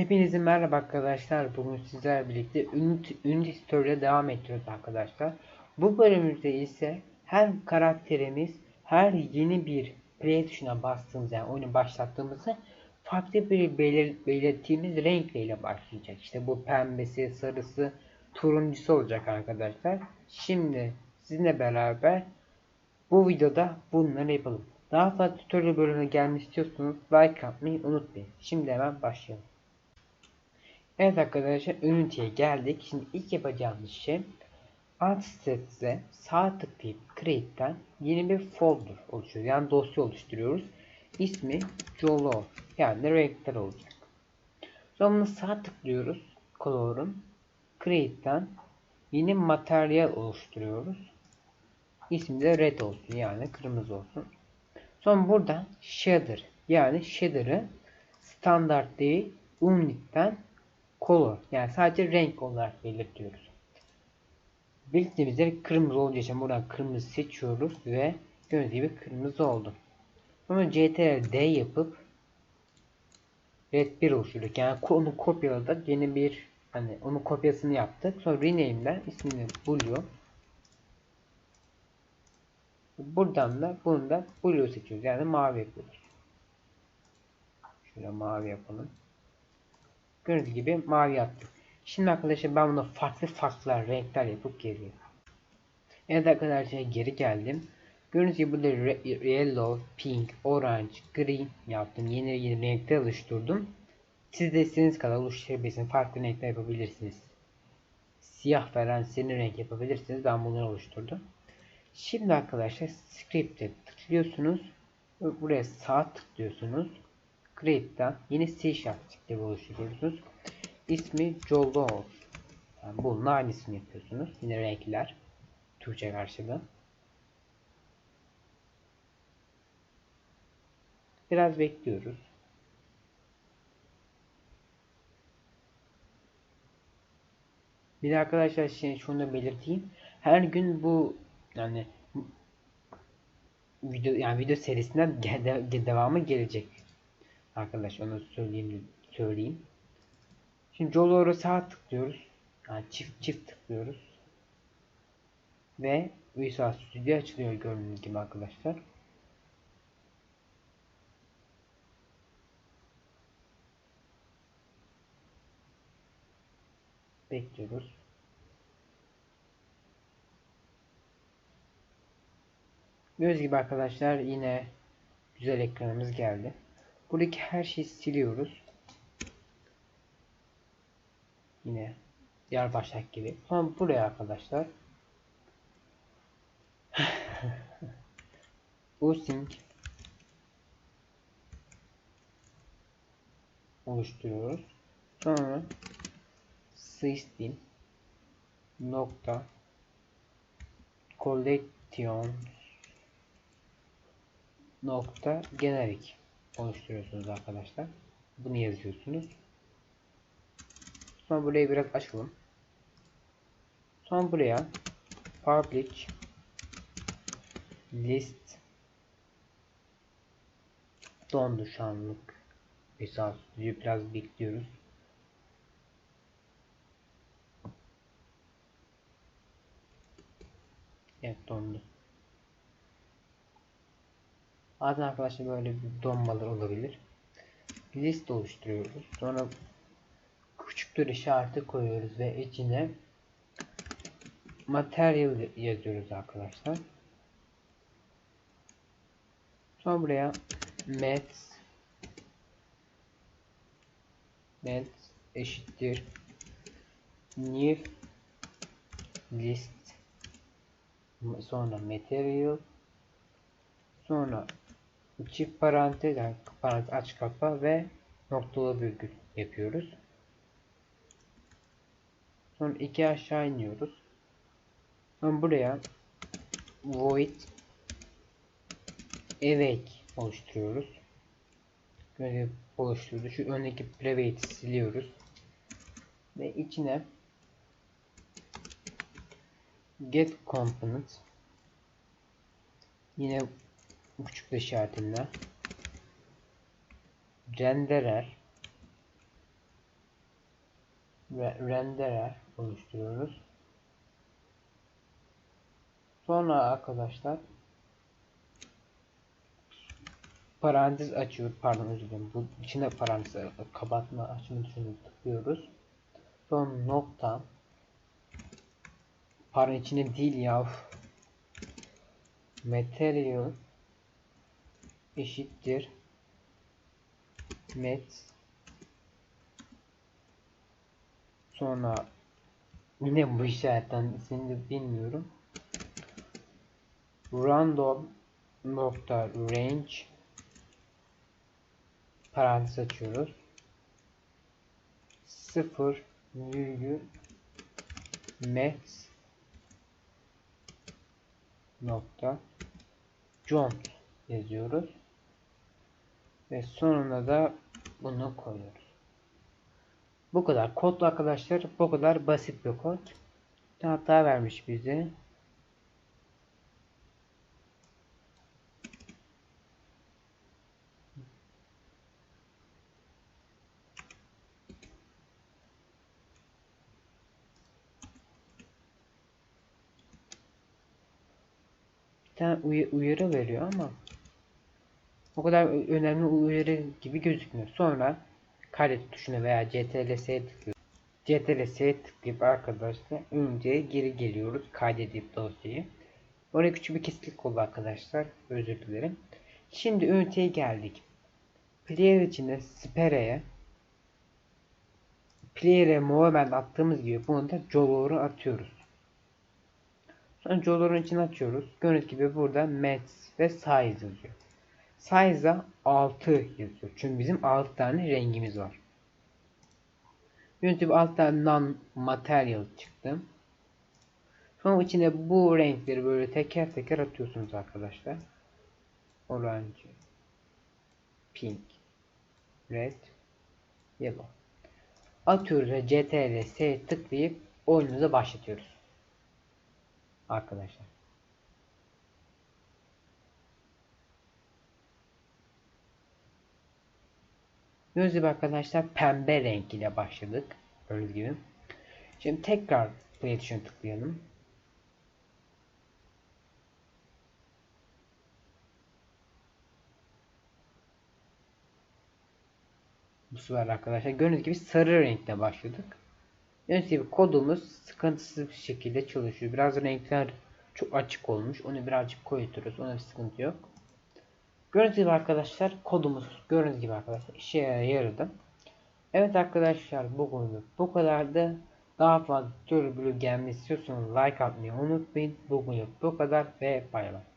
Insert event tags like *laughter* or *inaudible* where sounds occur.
Hepinize merhaba arkadaşlar. Bugün sizlerle birlikte Unity, Unity Story'e devam ediyoruz arkadaşlar. Bu bölümümüzde ise her karakterimiz her yeni bir play tuşuna bastığımız yani oyunu başlattığımızda farklı bir belir, belirttiğimiz renkle başlayacak. İşte bu pembesi, sarısı, turuncusu olacak arkadaşlar. Şimdi sizinle beraber bu videoda bunları yapalım. Daha fazla tutorial bölümüne gelmek istiyorsanız like atmayı unutmayın. Şimdi hemen başlayalım. Evet arkadaşlar Unity'ye geldik. Şimdi ilk yapacağımız şey Alt Sets'e sağ tıklayıp Create'den yeni bir folder oluşturuyoruz. Yani dosya oluşturuyoruz. İsmi Jolo yani renkler olacak. Sonra bunu sağ tıklıyoruz. Color'un Create'den yeni materyal oluşturuyoruz. İsmi de red olsun yani kırmızı olsun. Sonra buradan shader yani shader'ı standart değil Unity'den color yani sadece renk olarak belirtiyoruz. Belirttiğimiz yer kırmızı olacağı için buradan kırmızı seçiyoruz ve gördüğünüz gibi kırmızı oldu. Sonra CTRL D yapıp red 1 oluşturduk. Yani onu kopyaladık. Yeni bir hani onun kopyasını yaptık. Sonra rename'den ismini buluyor. Buradan da bunu da blue seçiyoruz. Yani mavi yapıyoruz. Şöyle mavi yapalım. Gördüğünüz gibi mavi yaptık. Şimdi arkadaşlar ben bunu farklı farklı renkler yapıp geliyorum. Evet arkadaşlar geri geldim. Gördüğünüz gibi burada yellow, pink, orange, green yaptım. Yeni yeni renkler oluşturdum. Siz de istediğiniz kadar oluşturabilirsiniz. Farklı renkler yapabilirsiniz. Siyah veren senin renk yapabilirsiniz. Ben bunları oluşturdum. Şimdi arkadaşlar script'e tıklıyorsunuz. Buraya sağ tıklıyorsunuz. Create'den yeni C Sharp script'i oluşturuyorsunuz. İsmi Jolo yani bunun aynısını yapıyorsunuz. Yine renkler. Türkçe karşılığı. Biraz bekliyoruz. Bir de arkadaşlar şey, şunu da belirteyim. Her gün bu yani video yani video serisinden *laughs* de, devamı gelecek. Arkadaş onu söyleyeyim söyleyeyim. Şimdi Jolor'a sağ tıklıyoruz. Yani çift çift tıklıyoruz. Ve Visual Studio açılıyor gördüğünüz gibi arkadaşlar. Bekliyoruz. Göz gibi arkadaşlar yine güzel ekranımız geldi. Buradaki her şeyi siliyoruz. Yine diğer başlık gibi. Sonra buraya arkadaşlar *laughs* Using oluşturuyoruz. Sonra system nokta collection nokta generic oluşturuyorsunuz arkadaşlar. Bunu yazıyorsunuz. Sonra burayı biraz açalım. Sonra buraya public list dondu şu anlık. Esas biraz bekliyoruz. Evet dondu. Bazen arkadaşlar böyle bir donmalar olabilir. List oluşturuyoruz. Sonra küçüktür işareti koyuyoruz ve içine material yazıyoruz arkadaşlar. Sonra buraya met met eşittir new list sonra material sonra çift parantez yani parantez aç kapa ve noktalı virgül yapıyoruz. Sonra iki aşağı iniyoruz. Sonra buraya void awake oluşturuyoruz. Böyle oluşturdu. Şu öndeki private'i siliyoruz. Ve içine get component yine küçük işaretimle renderer re- renderer oluşturuyoruz. Sonra arkadaşlar parantez açıyoruz. Pardon özür dilerim. Bu içine parantez kapatma açma tuşuna tıklıyoruz. Sonra nokta Pardon içine değil ya. Material eşittir. Met sonra yine bu işaretten ismini bilmiyorum. Random nokta range parantez açıyoruz. 0 virgül max nokta John yazıyoruz ve sonuna da bunu koyuyoruz. Bu kadar. Kod arkadaşlar bu kadar basit bir kod. Hata vermiş bize. Bir tane uy- uyarı veriyor ama o kadar önemli uyarı gibi gözükmüyor. Sonra kaydet tuşuna veya CTRL-S'ye tıklıyoruz. CTRL-S'ye tıklayıp arkadaşlar önce geri geliyoruz kaydedip dosyayı. Oraya küçük bir kesiklik oldu arkadaşlar. Özür dilerim. Şimdi üniteye geldik. Player içinde Spere'ye Player'e movement attığımız gibi bunu da Jolor'u atıyoruz. Sonra Jolor'un içine açıyoruz. Gördüğünüz gibi burada Max ve Size yazıyor. Size'a 6 yazıyor. Çünkü bizim 6 tane rengimiz var. Gibi 6 tane non-material çıktı. Sonra içine bu renkleri böyle teker teker atıyorsunuz arkadaşlar. Orange, pink, red, yellow. Atıyoruz ve CTRL S tıklayıp oyunumuza başlatıyoruz. Arkadaşlar. Gördüğünüz gibi arkadaşlar pembe renk ile başladık. Gördüğünüz gibi. Şimdi tekrar play tuşuna tıklayalım. Bu sefer arkadaşlar gördüğünüz gibi sarı renkle başladık. Gördüğünüz gibi kodumuz sıkıntısız bir şekilde çalışıyor. Biraz renkler çok açık olmuş. Onu birazcık koyuyoruz. Ona bir sıkıntı yok. Gördüğünüz gibi arkadaşlar kodumuz gördüğünüz gibi arkadaşlar işe yaradı. Evet arkadaşlar bugünlük bu kadardı. Daha fazla türlü gelmesi istiyorsanız like atmayı unutmayın. Bugünlük bu kadar ve bay bay.